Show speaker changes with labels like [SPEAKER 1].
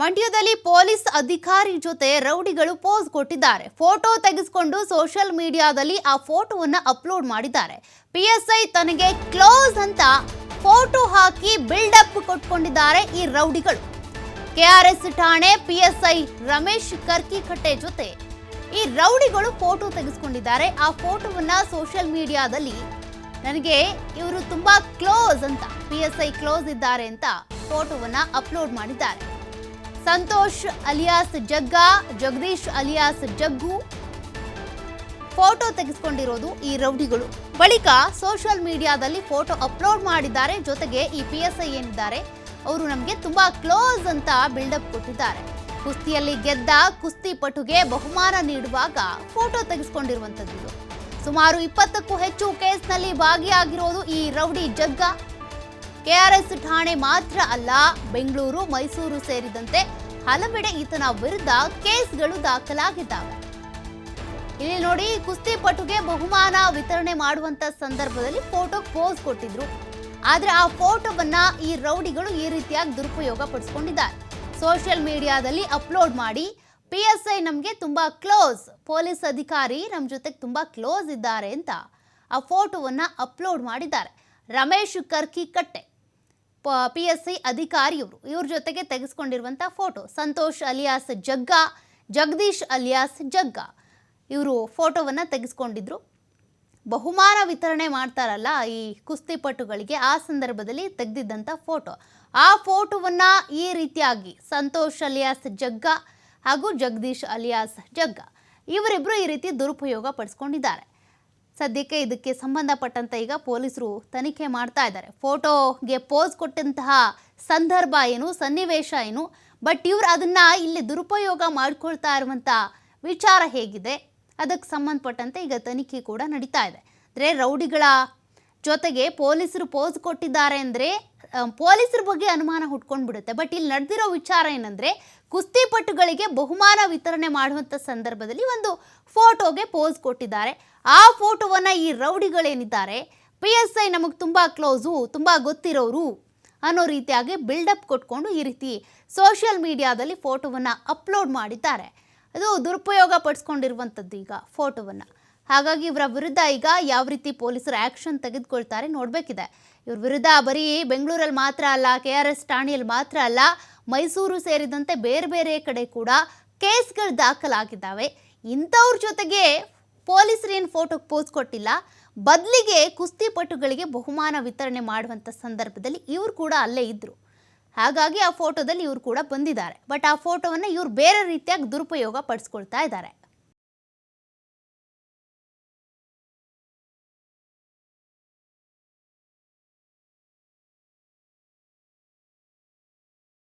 [SPEAKER 1] ಮಂಡ್ಯದಲ್ಲಿ ಪೊಲೀಸ್ ಅಧಿಕಾರಿ ಜೊತೆ ರೌಡಿಗಳು ಪೋಸ್ ಕೊಟ್ಟಿದ್ದಾರೆ. ಫೋಟೋ ತೆಗೆಸಿಕೊಂಡು ಸೋಷಿಯಲ್ ಮೀಡಿಯಾದಲ್ಲಿ ಆ ಫೋಟೋವನ್ನು ಅಪ್ಲೋಡ್ ಮಾಡಿದ್ದಾರೆ. ಪಿಎಸ್ಐ ತನಗೆ ಕ್ಲೋಸ್ ಅಂತ ಫೋಟೋ ಹಾಕಿ ಬಿಲ್ಡಪ್ ಕೊಟ್ಕೊಂಡಿದ್ದಾರೆ ಈ ರೌಡಿಗಳು. ಕೆಆರ್ಎಸ್ ಠಾಣೆ ಪಿಎಸ್ಐ ರಮೇಶ್ ಕರ್ಕಿಕಟ್ಟೆ ಜೊತೆ ಈ ರೌಡಿಗಳು ಫೋಟೋ ತೆಗೆಸ್ಕೊಂಡಿದ್ದಾರೆ. ಆ ಫೋಟೋವನ್ನ ಸೋಷಿಯಲ್ ಮೀಡಿಯಾದಲ್ಲಿ ನನಗೆ ಇವರು ತುಂಬಾ ಕ್ಲೋಸ್ ಅಂತ, ಪಿ ಎಸ್ ಐ ಕ್ಲೋಸ್ ಇದ್ದಾರೆ ಅಂತ ಫೋಟೋವನ್ನ ಅಪ್ಲೋಡ್ ಮಾಡಿದ್ದಾರೆ. Santosh alias Jagga, Jagadish alias Jaggu. Photo ತೆಗೆಸ್ಕೊಂಡಿರೋದು ಈ ರೌಡಿಗಳು. ಬಳಿಕ ಸೋಷಿಯಲ್ ಮೀಡಿಯಾದಲ್ಲಿ ಫೋಟೋ ಅಪ್ಲೋಡ್ ಮಾಡಿದ್ದಾರೆ, ಜೊತೆಗೆ ಈ ಪಿ ಎಸ್ ಐ ಏನಿದ್ದಾರೆ, ಅವರು ನಮಗೆ ತುಂಬಾ ಕ್ಲೋಸ್ ಅಂತ ಬಿಲ್ಡಪ್ ಕೊಟ್ಟಿದ್ದಾರೆ. ಕುಸ್ತಿಯಲ್ಲಿ ಗೆದ್ದ ಕುಸ್ತಿ ಪಟುಗೆ ಬಹುಮಾನ ನೀಡುವಾಗ ಫೋಟೋ ತೆಗೆಸ್ಕೊಂಡಿರುವಂತದ್ದು. ಇದು. ಸುಮಾರು ಇಪ್ಪತ್ತಕ್ಕೂ ಹೆಚ್ಚು ಕೇಸ್ನಲ್ಲಿ ಭಾಗಿಯಾಗಿರೋದು ಈ ರೌಡಿ ಜಗ್ಗ. ಕೆಆರ್ಎಸ್ ಠಾಣೆ ಮಾತ್ರ ಅಲ್ಲ, ಬೆಂಗಳೂರು, ಮೈಸೂರು ಸೇರಿದಂತೆ ಹಲವೆಡೆ ಈತನ ವಿರುದ್ಧ ಕೇಸ್ಗಳು ದಾಖಲಾಗಿದ್ದಾವೆ. ಇಲ್ಲಿ ನೋಡಿ ಕುಸ್ತಿಪಟುಗೆ ಬಹುಮಾನ ವಿತರಣೆ ಮಾಡುವಂತ ಸಂದರ್ಭದಲ್ಲಿ ಫೋಟೋ ಪೋಸ್ ಕೊಟ್ಟಿದ್ರು. ಆದ್ರೆ ಆ ಫೋಟೋವನ್ನ ಈ ರೌಡಿಗಳು ಈ ರೀತಿಯಾಗಿ ದುರುಪಯೋಗ ಪಡಿಸ್ಕೊಂಡಿದ್ದಾರೆ ಸೋಷಿಯಲ್ ಮೀಡಿಯಾದಲ್ಲಿ ಅಪ್ಲೋಡ್ ಮಾಡಿ, ಪಿ ಎಸ್ ಐ ನಮಗೆ ತುಂಬಾ ಕ್ಲೋಸ್, ಪೊಲೀಸ್ ಅಧಿಕಾರಿ ನಮ್ಮ ಜೊತೆಗೆ ತುಂಬಾ ಕ್ಲೋಸ್ ಇದ್ದಾರೆ ಅಂತ ಆ ಫೋಟೋವನ್ನ ಅಪ್ಲೋಡ್ ಮಾಡಿದ್ದಾರೆ. Ramesh Karkikatte P S C ಅಧಿಕಾರಿಯವರು ಇವ್ರ ಜೊತೆಗೆ ತೆಗೆಸ್ಕೊಂಡಿರುವಂಥ photo Santosh alias Jagga, Jagadish alias ಜಗ್ಗ ಇವರು ಫೋಟೋವನ್ನು ತೆಗೆಸ್ಕೊಂಡಿದ್ರು. ಬಹುಮಾನ ವಿತರಣೆ ಮಾಡ್ತಾರಲ್ಲ ಈ ಕುಸ್ತಿಪಟುಗಳಿಗೆ ಆ ಸಂದರ್ಭದಲ್ಲಿ ತೆಗೆದಿದ್ದಂಥ ಫೋಟೋ ಆ ಫೋಟೋವನ್ನು ಈ ರೀತಿಯಾಗಿ ಸಂತೋಷ್ ಅಲಿಯಾಸ್ ಜಗ್ಗ ಹಾಗೂ ಜಗದೀಶ್ ಅಲಿಯಾಸ್ ಜಗ್ಗ ಇವರಿಬ್ಬರು ಈ ರೀತಿ ದುರುಪಯೋಗ ಪಡಿಸ್ಕೊಂಡಿದ್ದಾರೆ. ಸದ್ಯಕ್ಕೆ ಇದಕ್ಕೆ ಸಂಬಂಧಪಟ್ಟಂತೆ ಈಗ ಪೊಲೀಸರು ತನಿಖೆ ಮಾಡ್ತಾ ಇದ್ದಾರೆ. ಫೋಟೋಗೆ ಪೋಸ್ ಕೊಟ್ಟಂತಹ ಸಂದರ್ಭ ಏನು, ಸನ್ನಿವೇಶ ಏನು, ಬಟ್ ಇವ್ರು ಅದನ್ನ ಇಲ್ಲಿ ದುರುಪಯೋಗ ಮಾಡ್ಕೊಳ್ತಾ ಇರುವಂಥ ವಿಚಾರ ಹೇಗಿದೆ. ಅದಕ್ಕೆ ಸಂಬಂಧಪಟ್ಟಂತೆ ಈಗ ತನಿಖೆ ಕೂಡ ನಡೀತಾ ಇದೆ. ಅಂದರೆ ರೌಡಿಗಳ ಜೊತೆಗೆ ಪೊಲೀಸರು ಪೋಸ್ ಕೊಟ್ಟಿದ್ದಾರೆ ಅಂದರೆ ಪೊಲೀಸರ ಬಗ್ಗೆ ಅನುಮಾನ ಹುಟ್ಕೊಂಡು ಬಿಡುತ್ತೆ ಬಟ್ ಇಲ್ಲಿ ನಡೆದಿರೋ ವಿಚಾರ ಏನಂದರೆ, ಕುಸ್ತಿಪಟುಗಳಿಗೆ ಬಹುಮಾನ ವಿತರಣೆ ಮಾಡುವಂಥ ಸಂದರ್ಭದಲ್ಲಿ ಒಂದು ಫೋಟೋಗೆ ಪೋಸ್ ಕೊಟ್ಟಿದ್ದಾರೆ. ಆ ಫೋಟೋವನ್ನು ಈ ರೌಡಿಗಳೇನಿದ್ದಾರೆ, ಪಿ ಎಸ್ ಐ ನಮಗೆ ತುಂಬ ಕ್ಲೋಸು, ತುಂಬ ಗೊತ್ತಿರೋರು ಅನ್ನೋ ರೀತಿಯಾಗಿ ಬಿಲ್ಡಪ್ ಕೊಟ್ಕೊಂಡು ಈ ರೀತಿ ಸೋಷಿಯಲ್ ಮೀಡಿಯಾದಲ್ಲಿ ಫೋಟೋವನ್ನು ಅಪ್ಲೋಡ್ ಮಾಡಿದ್ದಾರೆ. ಅದು ದುರುಪಯೋಗ ಪಡಿಸ್ಕೊಂಡಿರುವಂಥದ್ದು ಈಗ ಫೋಟೋವನ್ನು. ಹಾಗಾಗಿ ಇವರ ವಿರುದ್ಧ ಈಗ ಯಾವ ರೀತಿ ಪೊಲೀಸರು ಆ್ಯಕ್ಷನ್ ತೆಗೆದುಕೊಳ್ತಾರೆ ನೋಡಬೇಕಿದೆ. ಇವ್ರ ವಿರುದ್ಧ ಬರೀ ಬೆಂಗಳೂರಲ್ಲಿ ಮಾತ್ರ ಅಲ್ಲ, ಕೆ ಆರ್ ಎಸ್ ಠಾಣೆಯಲ್ಲಿ ಮಾತ್ರ ಅಲ್ಲ, ಮೈಸೂರು ಸೇರಿದಂತೆ ಬೇರೆ ಬೇರೆ ಕಡೆ ಕೂಡ ಕೇಸ್ಗಳು ದಾಖಲಾಗಿದ್ದಾವೆ. ಇಂಥವ್ರ ಜೊತೆಗೆ ಪೊಲೀಸರು ಏನು ಫೋಟೋಗೆ ಪೋಸ್ ಕೊಟ್ಟಿಲ್ಲ. ಬದಲಿಗೆ ಕುಸ್ತಿಪಟುಗಳಿಗೆ ಬಹುಮಾನ ವಿತರಣೆ ಮಾಡುವಂಥ ಸಂದರ್ಭದಲ್ಲಿ ಇವರು ಕೂಡ ಅಲ್ಲೇ ಇದ್ದರು ಹಾಗಾಗಿ ಆ ಫೋಟೋದಲ್ಲಿ ಇವರು ಕೂಡ ಬಂದಿದ್ದಾರೆ. ಬಟ್ ಆ ಫೋಟೋವನ್ನು ಇವರು ಬೇರೆ ರೀತಿಯಾಗಿ ದುರುಪಯೋಗ ಪಡಿಸ್ಕೊಳ್ತಾ ಇದ್ದಾರೆ.